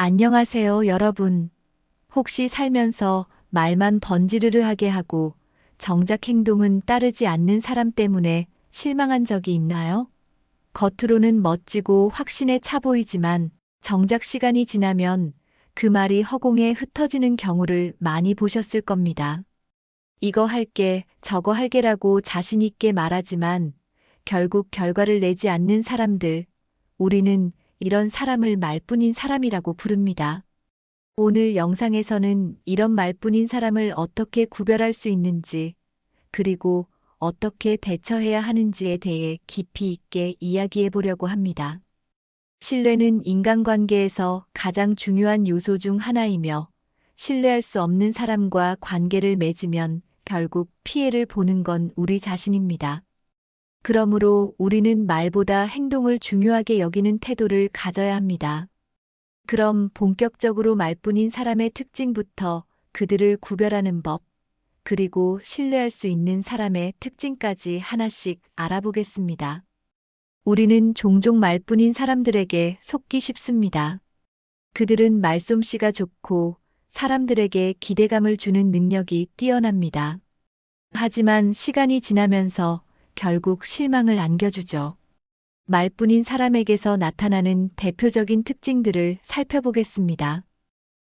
안녕하세요, 여러분. 혹시 살면서 말만 번지르르하게 하고 정작 행동은 따르지 않는 사람 때문에 실망한 적이 있나요? 겉으로는 멋지고 확신에 차 보이지만 정작 시간이 지나면 그 말이 허공에 흩어지는 경우를 많이 보셨을 겁니다. 이거 할게, 저거 할게라고 자신있게 말하지만 결국 결과를 내지 않는 사람들, 우리는 이런 사람을 말뿐인 사람이라고 부릅니다. 오늘 영상에서는 이런 말뿐인 사람을 어떻게 구별할 수 있는지, 그리고 어떻게 대처해야 하는지에 대해 깊이 있게 이야기해 보려고 합니다. 신뢰는 인간관계에서 가장 중요한 요소 중 하나이며, 신뢰할 수 없는 사람과 관계를 맺으면 결국 피해를 보는 건 우리 자신입니다. 그러므로 우리는 말보다 행동을 중요하게 여기는 태도를 가져야 합니다. 그럼 본격적으로 말뿐인 사람의 특징부터 그들을 구별하는 법, 그리고 신뢰할 수 있는 사람의 특징까지 하나씩 알아보겠습니다. 우리는 종종 말뿐인 사람들에게 속기 쉽습니다. 그들은 말솜씨가 좋고 사람들에게 기대감을 주는 능력이 뛰어납니다. 하지만 시간이 지나면서 결국 실망을 안겨주죠. 말뿐인 사람에게서 나타나는 대표적인 특징들을 살펴보겠습니다.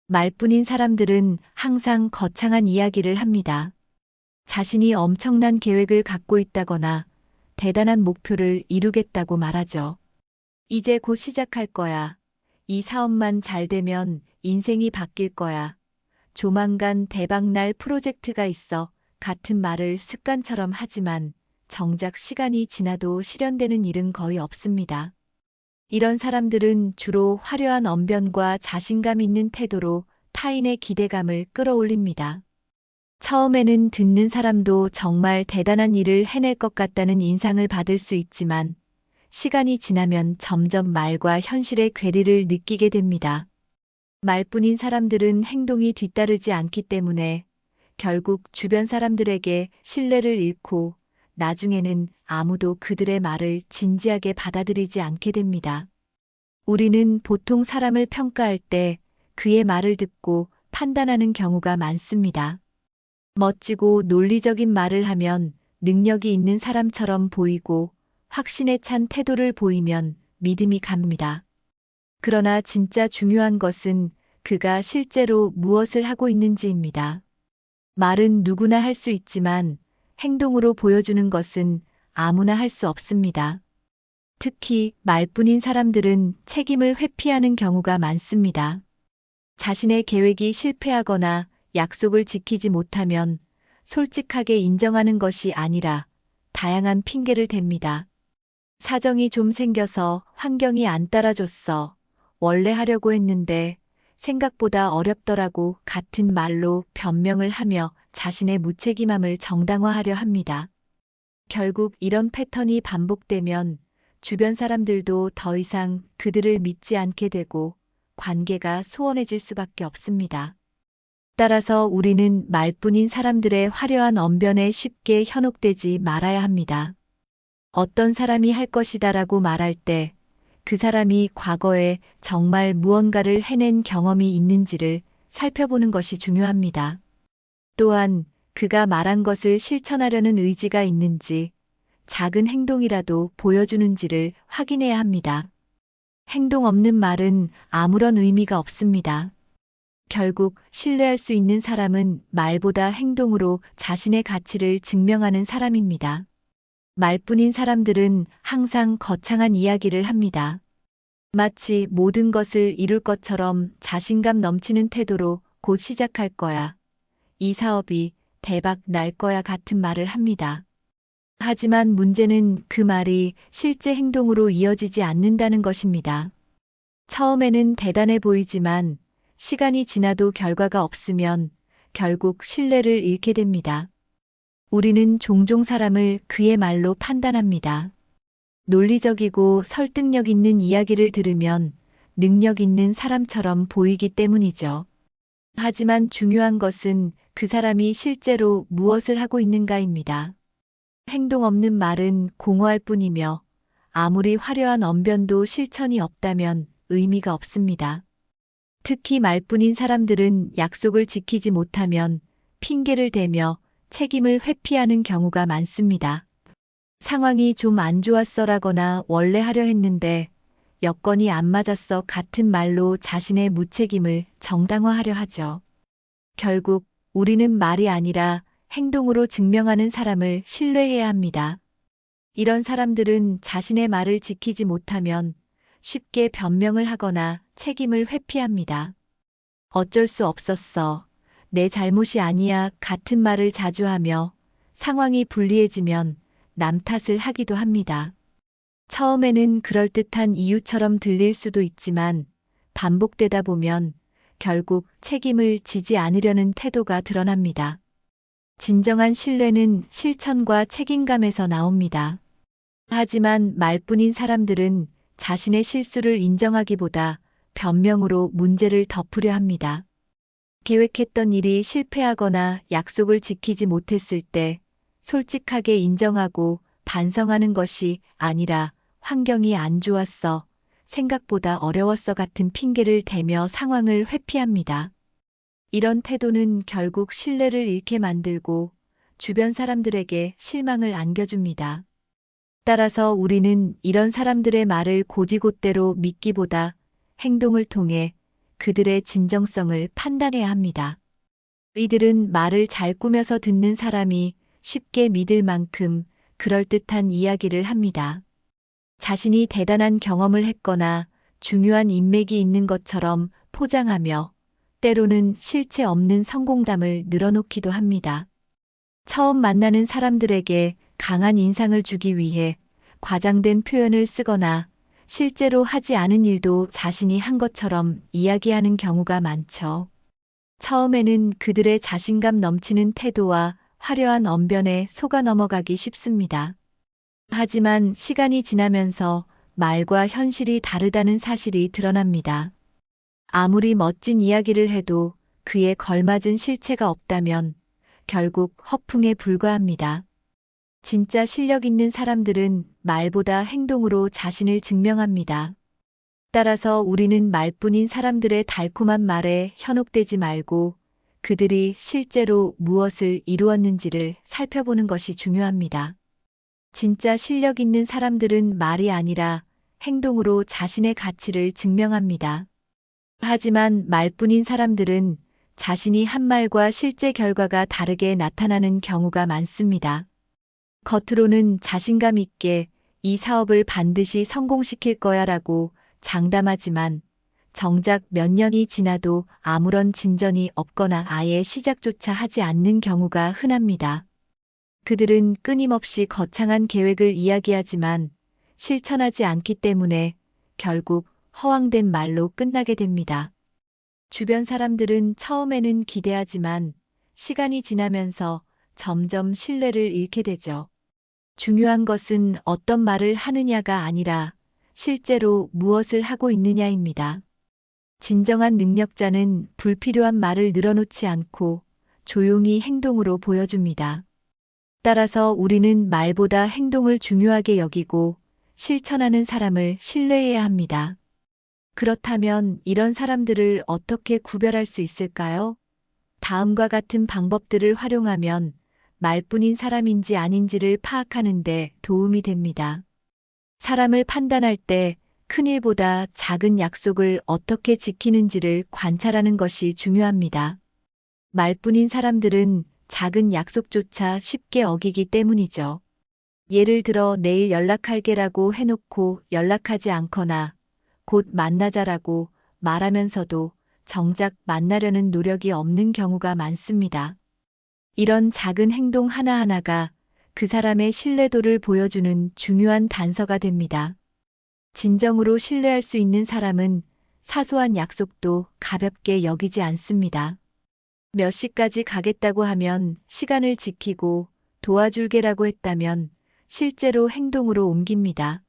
말뿐인 사람들은 항상 거창한 이야기를 합니다. 자신이 엄청난 계획을 갖고 있다거나 대단한 목표를 이루겠다고 말하죠. 이제 곧 시작할 거야. 이 사업만 잘 되면 인생이 바뀔 거야. 조만간 대박날 프로젝트가 있어 같은 말을 습관처럼 하지만 정작 시간이 지나도 실현되는 일은 거의 없습니다. 이런 사람들은 주로 화려한 언변과 자신감 있는 태도로 타인의 기대감을 끌어올립니다. 처음에는 듣는 사람도 정말 대단한 일을 해낼 것 같다는 인상을 받을 수 있지만 시간이 지나면 점점 말과 현실의 괴리를 느끼게 됩니다. 말뿐인 사람들은 행동이 뒤따르지 않기 때문에 결국 주변 사람들에게 신뢰를 잃고 나중에는 아무도 그들의 말을 진지하게 받아들이지 않게 됩니다. 우리는 보통 사람을 평가할 때 그의 말을 듣고 판단하는 경우가 많습니다. 멋지고 논리적인 말을 하면 능력이 있는 사람처럼 보이고 확신에 찬 태도를 보이면 믿음이 갑니다. 그러나 진짜 중요한 것은 그가 실제로 무엇을 하고 있는지입니다. 말은 누구나 할 수 있지만 행동으로 보여주는 것은 아무나 할 수 없습니다. 특히 말뿐인 사람들은 책임을 회피하는 경우가 많습니다. 자신의 계획이 실패하거나 약속을 지키지 못하면 솔직하게 인정하는 것이 아니라 다양한 핑계를 댑니다. 사정이 좀 생겨서 환경이 안 따라줬어. 원래 하려고 했는데 생각보다 어렵더라고 같은 말로 변명을 하며 자신의 무책임함을 정당화하려 합니다. 결국 이런 패턴이 반복되면 주변 사람들도 더 이상 그들을 믿지 않게 되고 관계가 소원해질 수밖에 없습니다. 따라서 우리는 말뿐인 사람들의 화려한 언변에 쉽게 현혹되지 말아야 합니다. 어떤 사람이 할 것이다라고 말할 때 그 사람이 과거에 정말 무언가를 해낸 경험이 있는지를 살펴보는 것이 중요합니다. 또한 그가 말한 것을 실천하려는 의지가 있는지 작은 행동이라도 보여주는지를 확인해야 합니다. 행동 없는 말은 아무런 의미가 없습니다. 결국 신뢰할 수 있는 사람은 말보다 행동으로 자신의 가치를 증명하는 사람입니다. 말뿐인 사람들은 항상 거창한 이야기를 합니다. 마치 모든 것을 이룰 것처럼 자신감 넘치는 태도로 곧 시작할 거야. 이 사업이 대박 날 거야 같은 말을 합니다. 하지만 문제는 그 말이 실제 행동으로 이어지지 않는다는 것입니다. 처음에는 대단해 보이지만 시간이 지나도 결과가 없으면 결국 신뢰를 잃게 됩니다. 우리는 종종 사람을 그의 말로 판단합니다. 논리적이고 설득력 있는 이야기를 들으면 능력 있는 사람처럼 보이기 때문이죠. 하지만 중요한 것은 그 사람이 실제로 무엇을 하고 있는가입니다. 행동 없는 말은 공허할 뿐이며 아무리 화려한 언변도 실천이 없다면 의미가 없습니다. 특히 말뿐인 사람들은 약속을 지키지 못하면 핑계를 대며 책임을 회피하는 경우가 많습니다. 상황이 좀 안 좋았어라거나 원래 하려 했는데 여건이 안 맞았어 같은 말로 자신의 무책임을 정당화하려 하죠. 결국 우리는 말이 아니라 행동으로 증명하는 사람을 신뢰해야 합니다. 이런 사람들은 자신의 말을 지키지 못하면 쉽게 변명을 하거나 책임을 회피합니다. 어쩔 수 없었어. 내 잘못이 아니야 같은 말을 자주 하며 상황이 불리해지면 남 탓을 하기도 합니다. 처음에는 그럴듯한 이유처럼 들릴 수도 있지만 반복되다 보면 결국 책임을 지지 않으려는 태도가 드러납니다. 진정한 신뢰는 실천과 책임감에서 나옵니다. 하지만 말뿐인 사람들은 자신의 실수를 인정하기보다 변명으로 문제를 덮으려 합니다. 계획했던 일이 실패하거나 약속을 지키지 못했을 때 솔직하게 인정하고 반성하는 것이 아니라 환경이 안 좋았어, 생각보다 어려웠어 같은 핑계를 대며 상황을 회피합니다. 이런 태도는 결국 신뢰를 잃게 만들고 주변 사람들에게 실망을 안겨줍니다. 따라서 우리는 이런 사람들의 말을 고지곳대로 믿기보다 행동을 통해 그들의 진정성을 판단해야 합니다. 이들은 말을 잘 꾸며서 듣는 사람이 쉽게 믿을 만큼 그럴듯한 이야기를 합니다. 자신이 대단한 경험을 했거나 중요한 인맥이 있는 것처럼 포장하며 때로는 실체 없는 성공담을 늘어놓기도 합니다. 처음 만나는 사람들에게 강한 인상을 주기 위해 과장된 표현을 쓰거나 실제로 하지 않은 일도 자신이 한 것처럼 이야기하는 경우가 많죠. 처음에는 그들의 자신감 넘치는 태도와 화려한 언변에 속아 넘어가기 쉽습니다. 하지만 시간이 지나면서 말과 현실이 다르다는 사실이 드러납니다. 아무리 멋진 이야기를 해도 그에 걸맞은 실체가 없다면 결국 허풍에 불과합니다. 진짜 실력 있는 사람들은 말보다 행동으로 자신을 증명합니다. 따라서 우리는 말뿐인 사람들의 달콤한 말에 현혹되지 말고 그들이 실제로 무엇을 이루었는지를 살펴보는 것이 중요합니다. 진짜 실력 있는 사람들은 말이 아니라 행동으로 자신의 가치를 증명합니다. 하지만 말뿐인 사람들은 자신이 한 말과 실제 결과가 다르게 나타나는 경우가 많습니다. 겉으로는 자신감 있게 이 사업을 반드시 성공시킬 거야 라고 장담하지만 정작 몇 년이 지나도 아무런 진전이 없거나 아예 시작조차 하지 않는 경우가 흔합니다. 그들은 끊임없이 거창한 계획을 이야기하지만 실천하지 않기 때문에 결국 허황된 말로 끝나게 됩니다. 주변 사람들은 처음에는 기대하지만 시간이 지나면서 점점 신뢰를 잃게 되죠. 중요한 것은 어떤 말을 하느냐가 아니라 실제로 무엇을 하고 있느냐입니다. 진정한 능력자는 불필요한 말을 늘어놓지 않고 조용히 행동으로 보여줍니다. 따라서 우리는 말보다 행동을 중요하게 여기고 실천하는 사람을 신뢰해야 합니다. 그렇다면 이런 사람들을 어떻게 구별할 수 있을까요? 다음과 같은 방법들을 활용하면 말뿐인 사람인지 아닌지를 파악하는데 도움이 됩니다. 사람을 판단할 때 큰일보다 작은 약속을 어떻게 지키는지를 관찰하는 것이 중요합니다. 말뿐인 사람들은 작은 약속조차 쉽게 어기기 때문이죠. 예를 들어 내일 연락할게라고 해놓고 연락하지 않거나 곧 만나자라고 말하면서도 정작 만나려는 노력이 없는 경우가 많습니다. 이런 작은 행동 하나하나가 그 사람의 신뢰도를 보여주는 중요한 단서가 됩니다. 진정으로 신뢰할 수 있는 사람은 사소한 약속도 가볍게 여기지 않습니다. 몇 시까지 가겠다고 하면 시간을 지키고 도와줄게라고 했다면 실제로 행동으로 옮깁니다.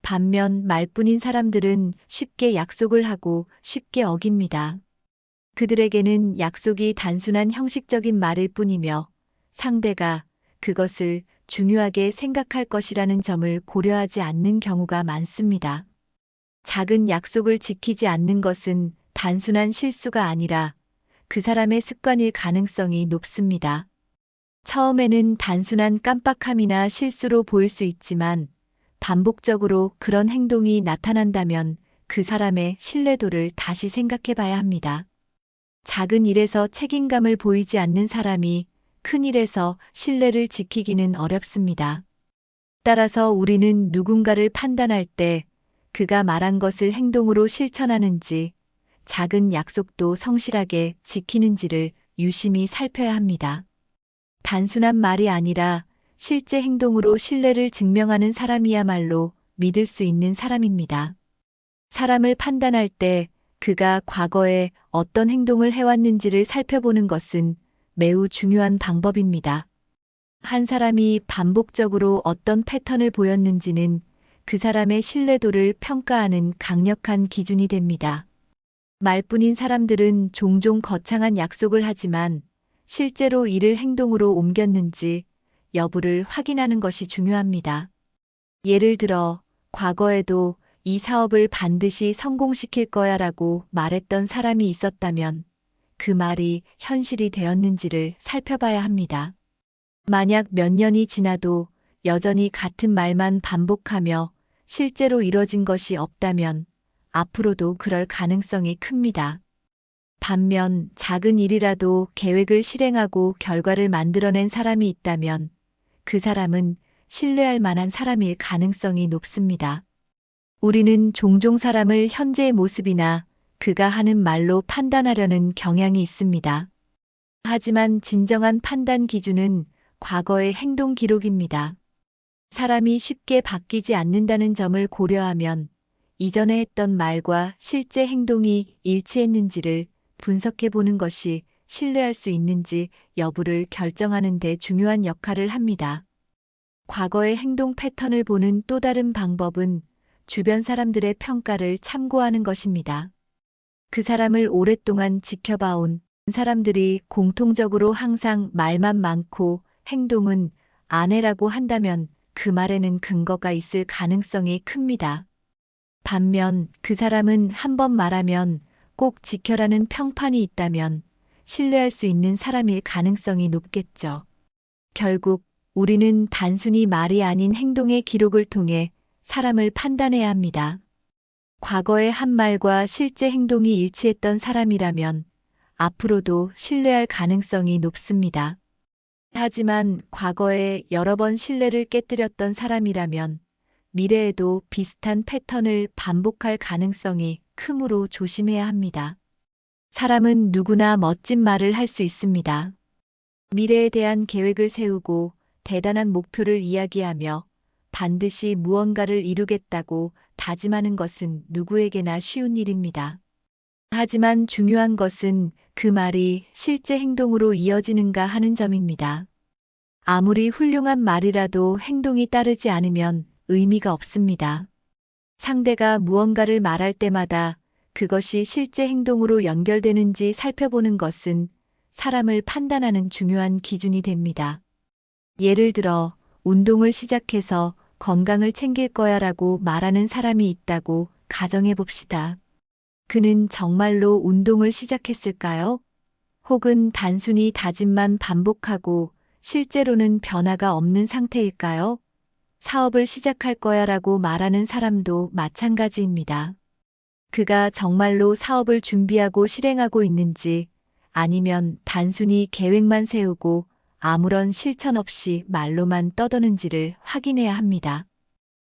반면 말뿐인 사람들은 쉽게 약속을 하고 쉽게 어깁니다. 그들에게는 약속이 단순한 형식적인 말일 뿐이며 상대가 그것을 중요하게 생각할 것이라는 점을 고려하지 않는 경우가 많습니다. 작은 약속을 지키지 않는 것은 단순한 실수가 아니라 그 사람의 습관일 가능성이 높습니다. 처음에는 단순한 깜빡함이나 실수로 보일 수 있지만 반복적으로 그런 행동이 나타난다면 그 사람의 신뢰도를 다시 생각해 봐야 합니다. 작은 일에서 책임감을 보이지 않는 사람이 큰 일에서 신뢰를 지키기는 어렵습니다. 따라서 우리는 누군가를 판단할 때 그가 말한 것을 행동으로 실천하는지 작은 약속도 성실하게 지키는지를 유심히 살펴야 합니다. 단순한 말이 아니라 실제 행동으로 신뢰를 증명하는 사람이야말로 믿을 수 있는 사람입니다. 사람을 판단할 때 그가 과거에 어떤 행동을 해왔는지를 살펴보는 것은 매우 중요한 방법입니다. 한 사람이 반복적으로 어떤 패턴을 보였는지는 그 사람의 신뢰도를 평가하는 강력한 기준이 됩니다. 말뿐인 사람들은 종종 거창한 약속을 하지만 실제로 이를 행동으로 옮겼는지 여부를 확인하는 것이 중요합니다. 예를 들어, 과거에도 이 사업을 반드시 성공시킬 거야 라고 말했던 사람이 있었다면 그 말이 현실이 되었는지를 살펴봐야 합니다. 만약 몇 년이 지나도 여전히 같은 말만 반복하며 실제로 이뤄진 것이 없다면 앞으로도 그럴 가능성이 큽니다. 반면 작은 일이라도 계획을 실행하고 결과를 만들어낸 사람이 있다면 그 사람은 신뢰할 만한 사람일 가능성이 높습니다. 우리는 종종 사람을 현재의 모습이나 그가 하는 말로 판단하려는 경향이 있습니다. 하지만 진정한 판단 기준은 과거의 행동 기록입니다. 사람이 쉽게 바뀌지 않는다는 점을 고려하면 이전에 했던 말과 실제 행동이 일치했는지를 분석해 보는 것이 신뢰할 수 있는지 여부를 결정하는 데 중요한 역할을 합니다. 과거의 행동 패턴을 보는 또 다른 방법은 주변 사람들의 평가를 참고하는 것입니다. 그 사람을 오랫동안 지켜봐온 사람들이 공통적으로 항상 말만 많고 행동은 아내라고 한다면 그 말에는 근거가 있을 가능성이 큽니다. 반면 그 사람은 한 번 말하면 꼭 지켜라는 평판이 있다면 신뢰할 수 있는 사람일 가능성이 높겠죠. 결국 우리는 단순히 말이 아닌 행동의 기록을 통해 사람을 판단해야 합니다. 과거의 한 말과 실제 행동이 일치했던 사람이라면 앞으로도 신뢰할 가능성이 높습니다. 하지만 과거에 여러 번 신뢰를 깨뜨렸던 사람이라면 미래에도 비슷한 패턴을 반복할 가능성이 크므로 조심해야 합니다. 사람은 누구나 멋진 말을 할 수 있습니다. 미래에 대한 계획을 세우고 대단한 목표를 이야기하며 반드시 무언가를 이루겠다고 다짐하는 것은 누구에게나 쉬운 일입니다. 하지만 중요한 것은 그 말이 실제 행동으로 이어지는가 하는 점입니다. 아무리 훌륭한 말이라도 행동이 따르지 않으면 의미가 없습니다. 상대가 무언가를 말할 때마다 그것이 실제 행동으로 연결되는지 살펴보는 것은 사람을 판단하는 중요한 기준이 됩니다. 예를 들어, 운동을 시작해서 건강을 챙길 거야 라고 말하는 사람이 있다고 가정해 봅시다. 그는 정말로 운동을 시작했을까요? 혹은 단순히 다짐만 반복하고 실제로는 변화가 없는 상태일까요? 사업을 시작할 거야 라고 말하는 사람도 마찬가지입니다. 그가 정말로 사업을 준비하고 실행하고 있는지 아니면 단순히 계획만 세우고 아무런 실천 없이 말로만 떠드는지를 확인해야 합니다.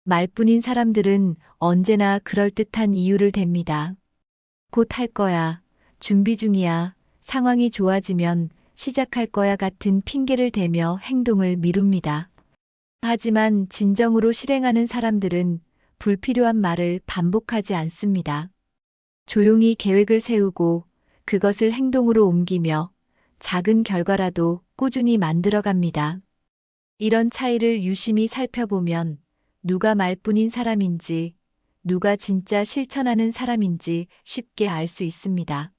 말뿐인 사람들은 언제나 그럴듯한 이유를 댑니다. 곧 할 거야, 준비 중이야, 상황이 좋아지면 시작할 거야 같은 핑계를 대며 행동을 미룹니다. 하지만 진정으로 실행하는 사람들은 불필요한 말을 반복하지 않습니다. 조용히 계획을 세우고 그것을 행동으로 옮기며 작은 결과라도 꾸준히 만들어갑니다. 이런 차이를 유심히 살펴보면 누가 말뿐인 사람인지 누가 진짜 실천하는 사람인지 쉽게 알 수 있습니다.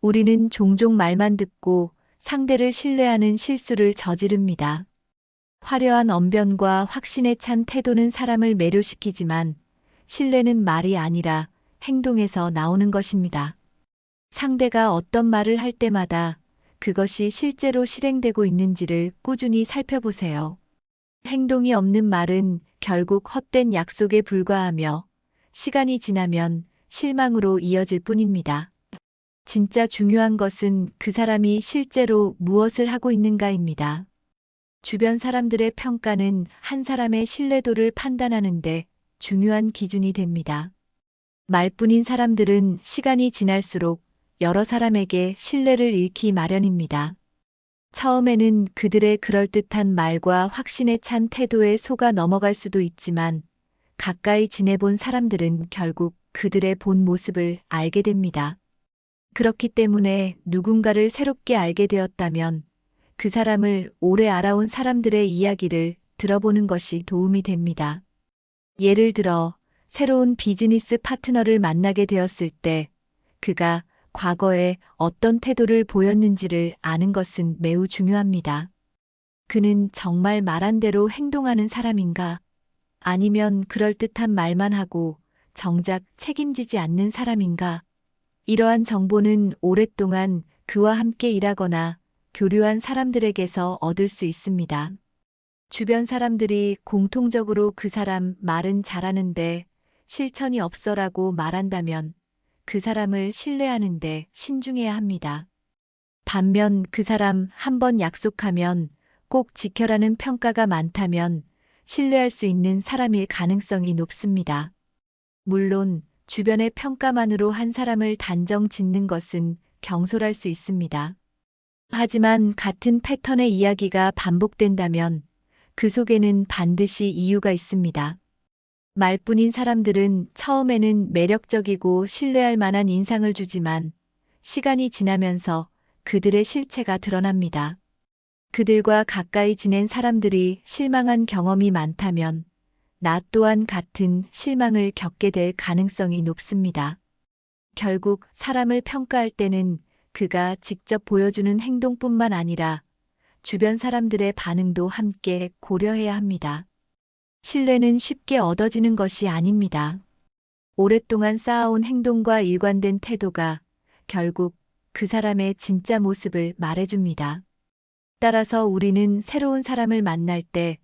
우리는 종종 말만 듣고 상대를 신뢰하는 실수를 저지릅니다. 화려한 언변과 확신에 찬 태도는 사람을 매료시키지만 신뢰는 말이 아니라 행동에서 나오는 것입니다. 상대가 어떤 말을 할 때마다 그것이 실제로 실행되고 있는지를 꾸준히 살펴보세요. 행동이 없는 말은 결국 헛된 약속에 불과하며 시간이 지나면 실망으로 이어질 뿐입니다. 진짜 중요한 것은 그 사람이 실제로 무엇을 하고 있는가입니다. 주변 사람들의 평가는 한 사람의 신뢰도를 판단하는데 중요한 기준이 됩니다. 말뿐인 사람들은 시간이 지날수록 여러 사람에게 신뢰를 잃기 마련입니다. 처음에는 그들의 그럴듯한 말과 확신에 찬 태도에 속아 넘어갈 수도 있지만 가까이 지내본 사람들은 결국 그들의 본 모습을 알게 됩니다. 그렇기 때문에 누군가를 새롭게 알게 되었다면 그 사람을 오래 알아온 사람들의 이야기를 들어보는 것이 도움이 됩니다. 예를 들어, 새로운 비즈니스 파트너를 만나게 되었을 때 그가 과거에 어떤 태도를 보였는지를 아는 것은 매우 중요합니다. 그는 정말 말한 대로 행동하는 사람인가? 아니면 그럴듯한 말만 하고 정작 책임지지 않는 사람인가? 이러한 정보는 오랫동안 그와 함께 일하거나 교류한 사람들에게서 얻을 수 있습니다. 주변 사람들이 공통적으로 그 사람 말은 잘하는데 실천이 없어라고 말한다면 그 사람을 신뢰하는데 신중해야 합니다. 반면 그 사람 한 번 약속하면 꼭 지켜라는 평가가 많다면 신뢰할 수 있는 사람일 가능성이 높습니다. 물론 주변의 평가만으로 한 사람을 단정 짓는 것은 경솔할 수 있습니다. 하지만 같은 패턴의 이야기가 반복된다면 그 속에는 반드시 이유가 있습니다. 말뿐인 사람들은 처음에는 매력적이고 신뢰할 만한 인상을 주지만 시간이 지나면서 그들의 실체가 드러납니다. 그들과 가까이 지낸 사람들이 실망한 경험이 많다면 나 또한 같은 실망을 겪게 될 가능성이 높습니다. 결국 사람을 평가할 때는 그가 직접 보여주는 행동뿐만 아니라 주변 사람들의 반응도 함께 고려해야 합니다. 신뢰는 쉽게 얻어지는 것이 아닙니다. 오랫동안 쌓아온 행동과 일관된 태도가 결국 그 사람의 진짜 모습을 말해줍니다. 따라서 우리는 새로운 사람을 만날 때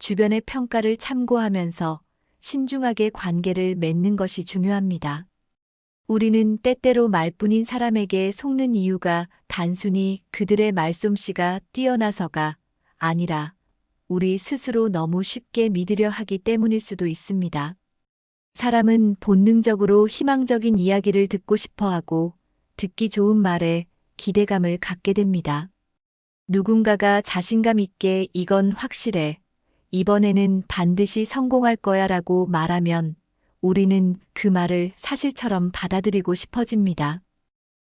주변의 평가를 참고하면서 신중하게 관계를 맺는 것이 중요합니다. 우리는 때때로 말뿐인 사람에게 속는 이유가 단순히 그들의 말솜씨가 뛰어나서가 아니라 우리 스스로 너무 쉽게 믿으려 하기 때문일 수도 있습니다. 사람은 본능적으로 희망적인 이야기를 듣고 싶어 하고 듣기 좋은 말에 기대감을 갖게 됩니다. 누군가가 자신감 있게 이건 확실해. 이번에는 반드시 성공할 거야 라고 말하면 우리는 그 말을 사실처럼 받아들이고 싶어집니다.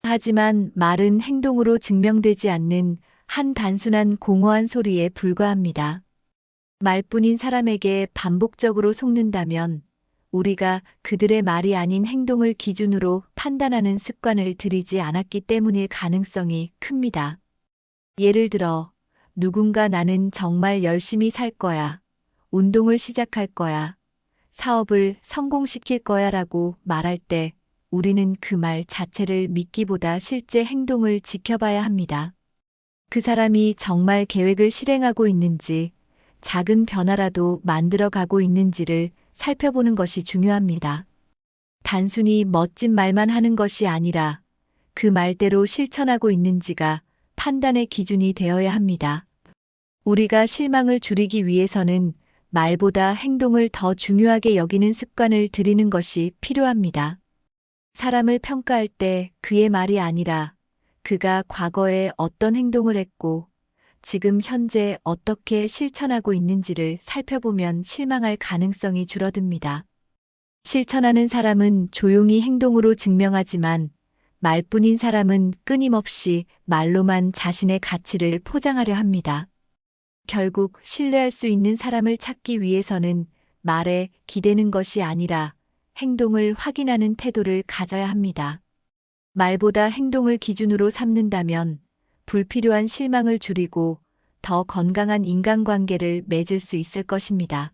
하지만 말은 행동으로 증명되지 않는 한 단순한 공허한 소리에 불과합니다. 말뿐인 사람에게 반복적으로 속는다면 우리가 그들의 말이 아닌 행동을 기준으로 판단하는 습관을 들이지 않았기 때문일 가능성이 큽니다. 예를 들어, 누군가 나는 정말 열심히 살 거야. 운동을 시작할 거야. 사업을 성공시킬 거야 라고 말할 때 우리는 그 말 자체를 믿기보다 실제 행동을 지켜봐야 합니다. 그 사람이 정말 계획을 실행하고 있는지 작은 변화라도 만들어 가고 있는지를 살펴보는 것이 중요합니다. 단순히 멋진 말만 하는 것이 아니라 그 말대로 실천하고 있는지가 판단의 기준이 되어야 합니다. 우리가 실망을 줄이기 위해서는 말보다 행동을 더 중요하게 여기는 습관을 들이는 것이 필요합니다. 사람을 평가할 때 그의 말이 아니라 그가 과거에 어떤 행동을 했고 지금 현재 어떻게 실천하고 있는지를 살펴보면 실망할 가능성이 줄어듭니다. 실천하는 사람은 조용히 행동으로 증명하지만 말뿐인 사람은 끊임없이 말로만 자신의 가치를 포장하려 합니다. 결국 신뢰할 수 있는 사람을 찾기 위해서는 말에 기대는 것이 아니라 행동을 확인하는 태도를 가져야 합니다. 말보다 행동을 기준으로 삼는다면 불필요한 실망을 줄이고 더 건강한 인간관계를 맺을 수 있을 것입니다.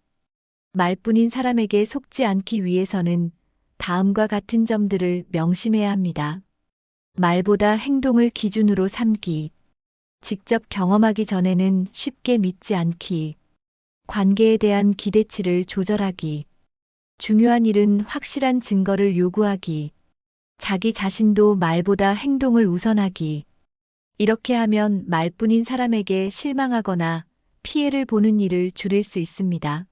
말뿐인 사람에게 속지 않기 위해서는 다음과 같은 점들을 명심해야 합니다. 말보다 행동을 기준으로 삼기. 직접 경험하기 전에는 쉽게 믿지 않기. 관계에 대한 기대치를 조절하기. 중요한 일은 확실한 증거를 요구하기. 자기 자신도 말보다 행동을 우선하기. 이렇게 하면 말뿐인 사람에게 실망하거나 피해를 보는 일을 줄일 수 있습니다.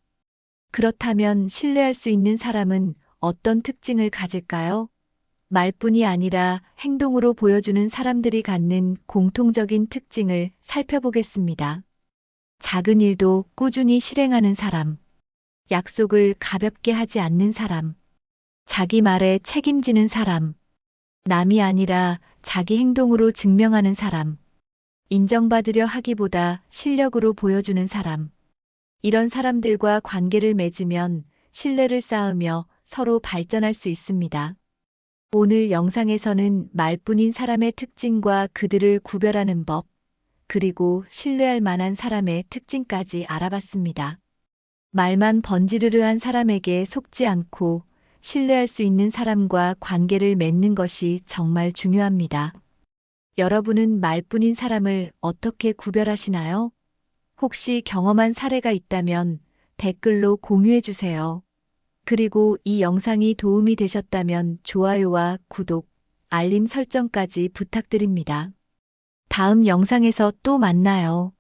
그렇다면 신뢰할 수 있는 사람은 어떤 특징을 가질까요? 말뿐이 아니라 행동으로 보여주는 사람들이 갖는 공통적인 특징을 살펴보겠습니다. 작은 일도 꾸준히 실행하는 사람. 약속을 가볍게 하지 않는 사람. 자기 말에 책임지는 사람. 남이 아니라 자기 행동으로 증명하는 사람. 인정받으려 하기보다 실력으로 보여주는 사람. 이런 사람들과 관계를 맺으면 신뢰를 쌓으며 서로 발전할 수 있습니다. 오늘 영상에서는 말뿐인 사람의 특징과 그들을 구별하는 법, 그리고 신뢰할 만한 사람의 특징까지 알아봤습니다. 말만 번지르르한 사람에게 속지 않고 신뢰할 수 있는 사람과 관계를 맺는 것이 정말 중요합니다. 여러분은 말뿐인 사람을 어떻게 구별하시나요? 혹시 경험한 사례가 있다면 댓글로 공유해 주세요. 그리고 이 영상이 도움이 되셨다면 좋아요와 구독, 알림 설정까지 부탁드립니다. 다음 영상에서 또 만나요.